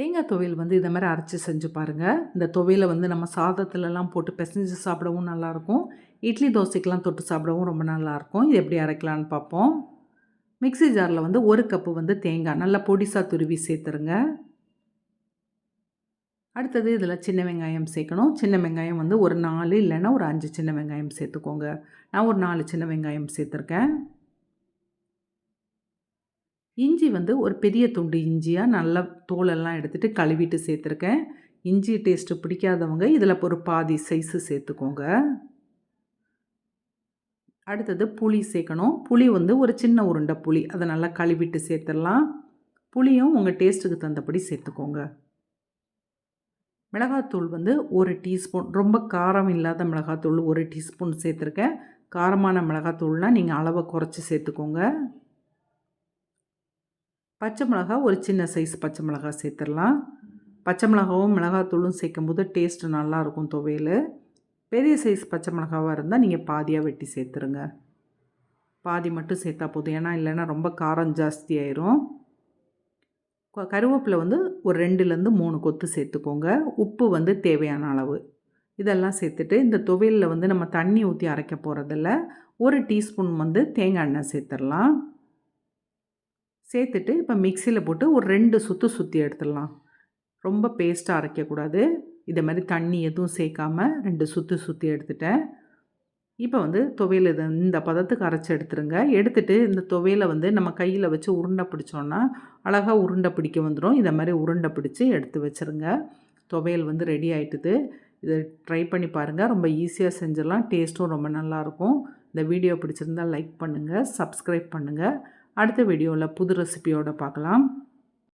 தேங்காய் துவையல் வந்து இதை மாதிரி அரைச்சி செஞ்சு பாருங்கள் இந்த துவையலை வந்து நம்ம சாதத்துலலாம் போட்டு பிசைஞ்சு சாப்பிடவும் நல்லாயிருக்கும். இட்லி தோசைக்கெலாம் தொட்டு சாப்பிடவும் ரொம்ப நல்லாயிருக்கும். இது எப்படி அரைக்கலான்னு பார்ப்போம். மிக்ஸி ஜாரில் வந்து ஒரு கப்பு வந்து தேங்காய் நல்லா பொடிசாக துருவி சேர்த்துருங்க. அடுத்தது இதில் சின்ன வெங்காயம் சேர்க்கணும். சின்ன வெங்காயம் வந்து ஒரு நாலு இல்லைன்னா ஒரு அஞ்சு சின்ன வெங்காயம் சேர்த்துக்கோங்க. நான் ஒரு நாலு சின்ன வெங்காயம் சேர்த்துருக்கேன். இஞ்சி வந்து ஒரு பெரிய துண்டு இஞ்சியாக நல்லா தோலெல்லாம் எடுத்துகிட்டு கழுவிட்டு சேர்த்துருக்கேன். இஞ்சி டேஸ்ட்டு பிடிக்காதவங்க இதில் ஒரு பாதி சைஸு சேர்த்துக்கோங்க. அடுத்தது புளி சேர்க்கணும். புளி வந்து ஒரு சின்ன உருண்டை புளி. அதை நல்லா கழுவிட்டு சேர்த்துடலாம். புளியும் உங்கள் டேஸ்ட்டுக்கு தகுந்தபடி சேர்த்துக்கோங்க. மிளகாத்தூள் வந்து ஒரு டீஸ்பூன். ரொம்ப காரம் இல்லாத மிளகாத்தூள் ஒரு டீஸ்பூன் சேர்த்துருக்கேன். காரமான மிளகாத்தூள்னால் நீங்கள் அளவை குறைச்சி சேர்த்துக்கோங்க. பச்சை மிளகா ஒரு சின்ன சைஸ் பச்சை மிளகா சேர்த்துடலாம். பச்சை மிளகாவும் மிளகாத்தூளும் சேர்க்கும் போது டேஸ்ட்டு நல்லாயிருக்கும் துவையல். பெரிய சைஸ் பச்சை மிளகாவாக இருந்தால் நீங்கள் பாதியாக வெட்டி சேர்த்துருங்க. பாதி மட்டும் சேர்த்தா போதும். ஏன்னா இல்லைன்னா ரொம்ப காரம் ஜாஸ்தி ஆயிரும். கருவேப்பிலை வந்து ஒரு ரெண்டுலேருந்து மூணு கொத்து சேர்த்துக்கோங்க. உப்பு வந்து தேவையான அளவு. இதெல்லாம் சேர்த்துட்டு இந்த துவையலில் வந்து நம்ம தண்ணி ஊற்றி அரைக்க போகிறதில்ல ஒரு டீஸ்பூன் வந்து தேங்காய் எண்ணெய் சேர்த்துடலாம். சேர்த்துட்டு இப்போ மிக்சியில் போட்டு ஒரு ரெண்டு சுற்று சுற்றி எடுத்துடலாம். ரொம்ப பேஸ்ட்டாக அரைக்கக்கூடாது. இதை மாதிரி தண்ணி எதுவும் சேர்க்காம ரெண்டு சுற்றி சுற்றி எடுத்துட்டேன். இப்போ வந்து துவையல் இது இந்த பதத்துக்கு அரைச்சி எடுத்துருங்க. எடுத்துகிட்டு இந்த துவையலை வந்து நம்ம கையில் வச்சு உருண்டை பிடிச்சோன்னா அழகாக உருண்டை பிடிக்க வந்துடும் இதை மாதிரி உருண்டை பிடிச்சி எடுத்து வச்சுருங்க. துவையல் வந்து ரெடி ஆகிட்டுது இதை ட்ரை பண்ணி பாருங்கள் ரொம்ப ஈஸியாக செஞ்சிடலாம். டேஸ்ட்டும் ரொம்ப நல்லாயிருக்கும். இந்த வீடியோ பிடிச்சிருந்தால் லைக் பண்ணுங்கள் சப்ஸ்கிரைப் பண்ணுங்கள் அடுத்த வீடியோவில் புது ரெசிபியோடு பார்க்கலாம்.